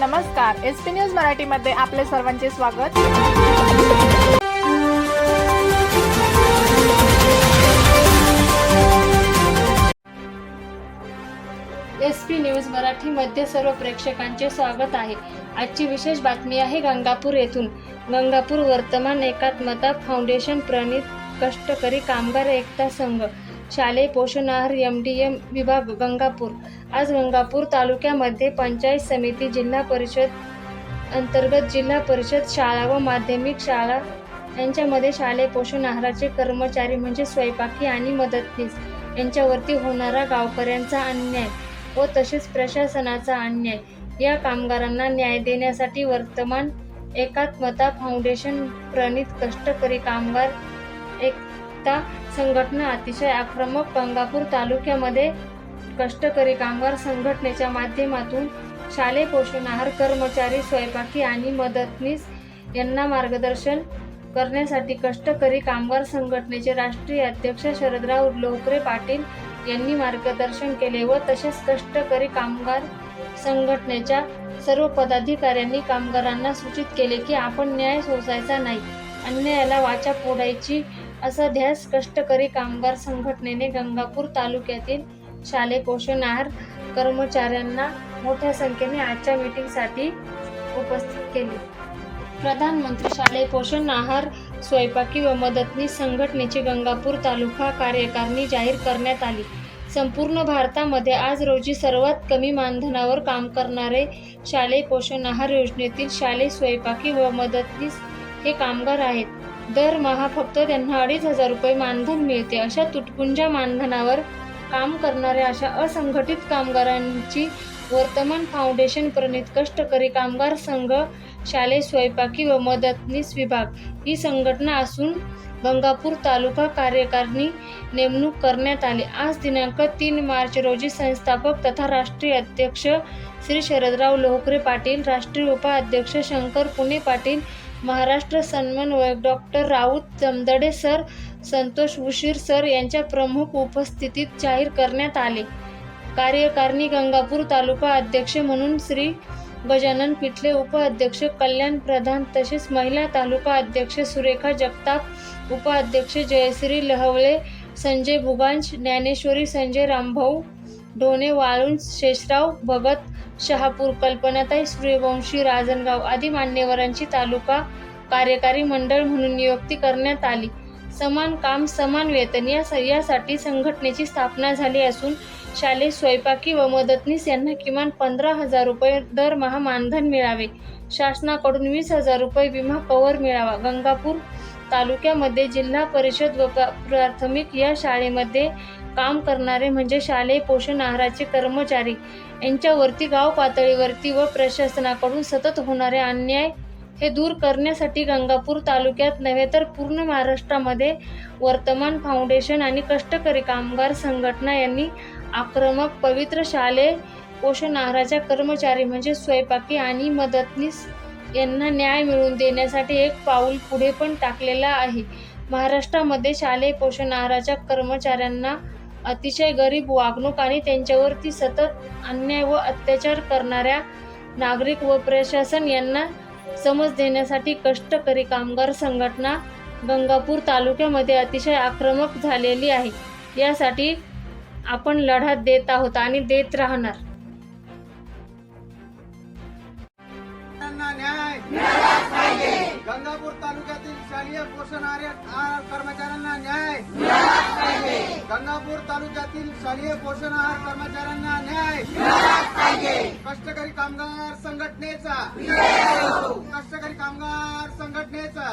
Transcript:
नमस्कार S P news मराठीमध्ये आपले सर्वांचे स्वागत. एस पी न्यूज मराठीमध्ये सर्व प्रेक्षकांचे स्वागत आहे. आजची विशेष बातमी आहे गंगापूर येथून. गंगापूर वर्तमान एकात्मता फाउंडेशन प्रणित कष्टकरी कामगार एकता संघ. शालेय पोषण आहार एम डी एम विभाग गंगापूर. आज गंगापूर तालुक्यामध्ये पंचायत समिती जिल्हा परिषद अंतर्गत जिल्हा परिषद शाळा व माध्यमिक शाळा यांच्यामध्ये शालेय पोषण आहाराचे कर्मचारी म्हणजे स्वयंपाकी आणि मदतनीस यांच्यावरती होणारा गावकऱ्यांचा अन्याय व तसेच प्रशासनाचा अन्याय या कामगारांना न्याय देण्यासाठी वर्तमान एकात्मता फाउंडेशन प्रणित कष्टकरी कामगार एक एकता संघटना अतिशय आक्रमक गंगापूर तालुक्यामध्ये कष्टकरी कामगार संघटनेच्या माध्यमातून शालेय पोषण आहार कर्मचारी स्वयंपाकी आणि मदतनीस यांना मार्गदर्शन करण्यासाठी कष्टकरी कामगार संघटनेचे राष्ट्रीय अध्यक्ष शरदराव लोकरे पाटील यांनी मार्गदर्शन केले व तसेच कष्टकरी कामगार संघटनेच्या सर्व पदाधिकाऱ्यांनी कामगारांना सूचित केले की आपण न्याय सोसायचा नाही. अन्यायाला वाचा फोडायची असा ध्यास कष्टकरी कामगार संघटनेने गंगापूर तालुक्यातील शालेय पोषण आहार कर्मचाऱ्यांना मोठ्या संख्येने आजच्या मीटिंगसाठी उपस्थित केले. प्रधानमंत्री शालेय पोषण आहार स्वयंपाकी व मदतनीस संघटनेची गंगापूर तालुका कार्यकारिणी जाहीर करण्यात आली. संपूर्ण भारतामध्ये आज रोजी सर्वात कमी मानधनावर काम करणारे शालेय पोषण आहार योजनेतील शालेय स्वयंपाकी व मदतनीस हे कामगार आहेत. दरमहा फक्त त्यांना अडीच हजार रुपये मानधन मिळते. अशा तुटपुंजा मानधनावर काम करणाऱ्या अशा असंघटित कामगारांची वर्तमान फाउंडेशन प्रणित कष्टकरी कामगार संघ शालेय स्वयंपाकी व मदतनीस विभाग ही संघटना असून गंगापूर तालुका कार्यकारिणी नेमणूक करण्यात आली. आज दिनांक तीन मार्च रोजी संस्थापक तथा राष्ट्रीय अध्यक्ष श्री शरदराव लोहकरे पाटील राष्ट्रीय उपाध्यक्ष शंकर पुणे पाटील महाराष्ट्र समन्वयक doctor Raut Jamdade sir Santosh Ushir sir यांच्या प्रमुख उपस्थितीत जाहीर करण्यात आले. कार्यकारिणी गंगापूर तालुका अध्यक्ष म्हणून श्री गजानन पिठले उपाध्यक्ष कल्याण प्रधान तसेच महिला तालुका अध्यक्ष सुरेखा जगताप उपाध्यक्ष जयश्री लहवळे संजय भुगांश ज्ञानेश्वरी संजय रामभाऊ ढोणे वाळून शेषराव भगत शहापूर कल्पनाताई सूर्यवंशी राजनगाव आदी मान्यवरांची तालुका कार्यकारी मंडळ म्हणून नियुक्ती करण्यात आली. समान काम समान वेतन या यासाठी संघटनेची स्थापना झाली असून शालेय स्वयंपाकी व मदतनीस यांना किमान पंधरा हजार रुपये दरमहा मानधन मिळावे. शासनाकडून वीस हजार रुपये विमा कवर मिळावा. गंगापूर तालुक्यामध्ये जिल्हा परिषद व प्राथमिक या शाळेमध्ये काम करणारे म्हणजे शालेय पोषण आहाराचे कर्मचारी. यांच्यावरती गाव पातळीवरती व प्रशासनाकडून सतत होणारे अन्याय हे दूर करण्यासाठी गंगापूर तालुक्यात नव्हे तर पूर्ण महाराष्ट्रामध्ये वर्तमान फाउंडेशन आणि कष्टकरी कामगार संघटना यांनी आक्रमक पवित्र शालेय पोषण आहाराच्या कर्मचारी म्हणजे स्वयंपाकी आणि मदतनीस यांना न्याय मिळवून देण्यासाठी एक पाऊल पुढे पण टाकलेला आहे. महाराष्ट्रामध्ये शालेय पोषण आहाराच्या कर्मचाऱ्यांना अतिशय गरीब वागणूक आणि त्यांच्यावरती सतत अन्याय व अत्याचार करणाऱ्या नागरिक व प्रशासन यांना समज देण्यासाठी कष्टकरी कामगार संघटना गंगापूर तालुक्यामध्ये अतिशय आक्रमक झालेली आहे. यासाठी आपण लढा देत आहोत आणि देत राहणार. गंगापूर तालुक्यातील शालेय पोषण आहार कर्मचाऱ्यांना न्याय गंगापूर तालुक्यातील शालेय पोषण आहार कर्मचाऱ्यांना न्याय. कष्टकरी कामगार संघटनेचा. कष्टकरी कामगार संघटनेचा.